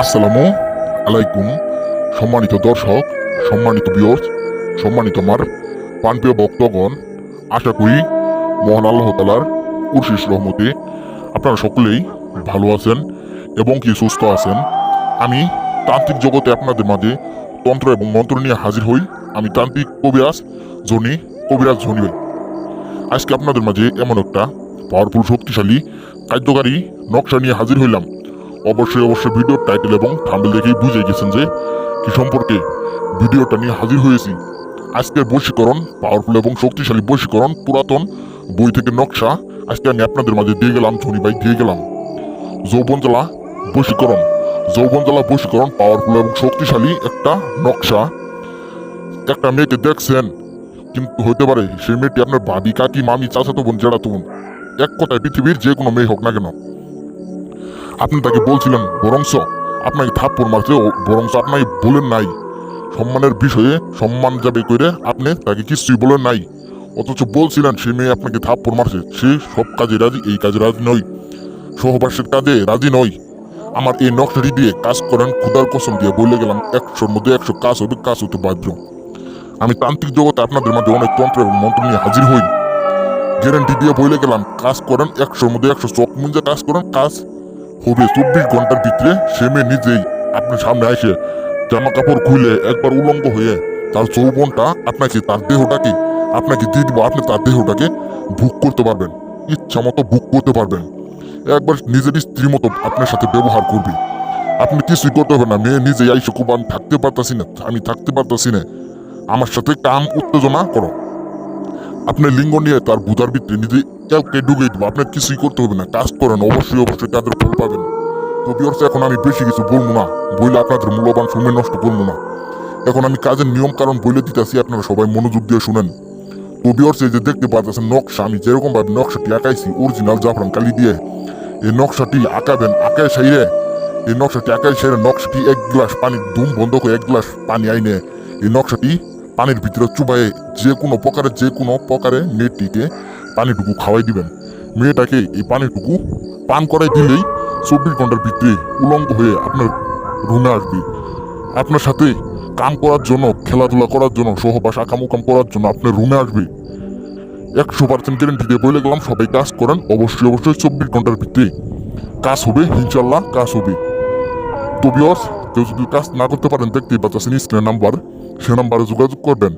আসসালামু আলাইকুম, সম্মানিত দর্শক, সম্মানিত বিয়র্স সম্মানিত আমার পানপ্রিয় ভক্তগণ, আশা করি মহান আল্লাহ তালার উর্শিস রহমতে আপনারা সকলেই ভালো আছেন এবং কি সুস্থ আছেন। আমি তান্ত্রিক জগতে আপনাদের মাঝে তন্ত্র এবং মন্ত্র নিয়ে হাজির হই। আমি তান্ত্রিক কবিরাজ জনি কবিরাজ জনি ভাই। আজকে আপনাদের মাঝে এমন একটা পাওয়ারফুল শক্তিশালী, কার্যকারী নকশা নিয়ে হাজির হইলাম। অবশ্যই অবশ্যই ভিডিওর টাইটেল এবং থাম্বেল দেখেই বুঝে গেছেন যে কি সম্পর্কে ভিডিওটা নিয়ে হাজির হয়েছি। আজকের বশীকরণ পাওয়ারফুল এবং শক্তিশালী বশীকরণ, পুরাতন বই থেকে নকশা। আজকে আমি আপনাদের মাঝে দিয়ে গেলাম ধনী ভাই, দিয়ে গেলাম। যৌবনজলা বশীকরণ। যৌবনজলা বশীকরণ পাওয়ারফুল এবং শক্তিশালী একটা নকশা। একটা মেয়েকে দেখছেন, কিন্তু হতে পারে সেই মেয়েটি আপনার ভাবি কাকি, মামি, চাচাতো বোন জেড়াতো বোন। এক কথায় পৃথিবীর যে কোনো মেয়ে হোক না কেন। আপনি তাকে বলছিলেন, বরংস আপনাকে থাপ্পড় মারছে বরংস আপনাকে বলেন নাই। সম্মানের বিষয়ে সম্মান যাবে করে আপনি তাকে কিছুই বলেন নাই। অথচ বলছিলেন, সে মেয়ে আপনাকে থাপ্পড় মারছে, সে সব কাজে রাজি, এই কাজে রাজি নয়। সহবাসের কাজে রাজি নয়। আমার এই নকশাটি দিয়ে কাজ করেন খুদার কসম দিয়ে বলে গেলাম, একশোর মধ্যে একশো কাজ হবে, কাজ হতে বাধ্য। আমি তান্ত্রিক জগতে আপনাদের মাঝে অনেক তন্ত্র এবং মন্ত্র নিয়ে হাজির হই। গ্যারান্টি দিয়ে বলে গেলাম, কাজ করেন, একশোর মধ্যে একশো চোখ মুঞ্জে কাজ করেন, কাজ হবে চব্বিশ ঘণ্টার ভিতরে সে মেয়ে নিজেই আপনার সামনে আসে। জামা কাপড় খুলে একবার উলঙ্গ হয়ে তার যৌবনটা আপনাকে, তার দেহটাকে, আপনাকে দিয়ে দিব, আপনি তার দেহটাকে বুক করতে পারবেন। ইচ্ছা মতো বুক করতে পারবেন। একবার নিজের স্ত্রীর মতো আপনার সাথে ব্যবহার করবে। আপনি কিছুই করতে হবে না, মেয়ে নিজেই আইসে খুব আমি থাকতে পারতাছি না, আমি থাকতে পারতাছি না। আমার সাথে কাম, উত্তেজনা করো। আপনি লিঙ্গ নিয়ে তার বুধার ভিতরে নিজে কাউকে ডুবে দেবো। আপনার কিছুই করতে হবে না, কাজ করেন, অবশ্যই অবশ্যই তাদের ফল পাবেন। তো বিয়র্স এখন আমি বেশি কিছু বলব না। বইলে আপনাদের মূল্যবান সময় নষ্ট করব না। এখন আমি কাজের নিয়ম কারণ বইলে দিতেছি, আপনারা সবাই মনোযোগ দিয়ে শুনেন। তো বিয়র্স যে দেখতে পাচ্ছেন নকশা, আমি যেরকমভাবে নকশাটি আঁকাইছি অরিজিনাল জাফরান কালি দিয়ে, এই নকশাটি আঁকাবেন, আঁকায় সাইরে, এই নকশাটি আঁকায় সাইরে নকশাটি এক গ্লাস পানি ধুম বন্ধ করে এক গ্লাস পানি আইনে, এই নকশাটি পানির ভিতরে চুবায়ে যে কোনো প্রকারে, যে কোনো প্রকারে মেয়েটিকে পানিটুকু খাওয়াই দিবেন। মেয়েটাকে এই পানিটুকু পান করাই দিলেই চব্বিশ ঘণ্টার ভিতরে উলঙ্গ হয়ে আপনার রুমে আসবে। আপনার সাথে কাম করার জন্য, খেলাধুলা করার জন্য, সহবাস, আকামুকাম করার জন্য আপনার রুমে আসবে। একশো পার্সেন্ট গ্যারেন্টি দিয়ে বলে গেলাম, সবাই কাজ করেন, অবশ্যই অবশ্যই চব্বিশ ঘণ্টার ভিতরে কাজ হবে ইনশাল্লাহ কাজ হবে। তো কেউ যদি কাজ না করতে পারেন, দেখতেই পাচ্ছেন স্ক্রিনের নাম্বার সে নাম্বারে যোগাযোগ করবেন।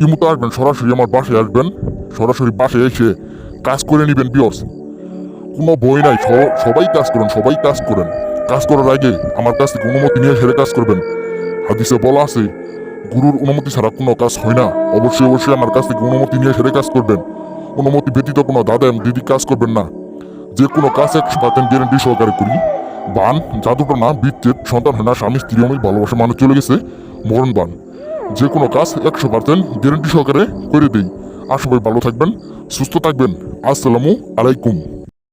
ইমুতে আসবেন, সরাসরি আমার বাসায় আসবেন। সরাসরি বাসায় এসে কাজ করে নেবেন, বিয়স। কোনো বই নাই সবাই কাজ করেন, সবাই কাজ করেন। কাজ করার আগে আমার কাছ থেকে অনুমতি নিয়ে সেরে কাজ করবেন। হাদিসে বলা আছে, গুরুর অনুমতি ছাড়া কোনো কাজ হয় না। অবশ্যই অবশ্যই আমার কাছ থেকে অনুমতি নিয়ে সেরে কাজ করবেন। অনুমতি ব্যতীত কোনো দাদা দিদি কাজ করবেন না। যে কোনো কাজ একশো পার্সেন্ট গ্যারেন্টি সহকারে করি। বান, জাদুটা না, বিচ্ছেদ, সন্তান হয় না, স্বামী, স্ত্রী অমিল ভালোবাসা মানুষ চলে গেছে। মরণ বান। যে কোনো কাজ একশো পার্সেন্ট গ্যারেন্টি সহকারে করে দিই। আর সবাই ভালো থাকবেন, সুস্থ থাকবেন। আসসালামু আলাইকুম।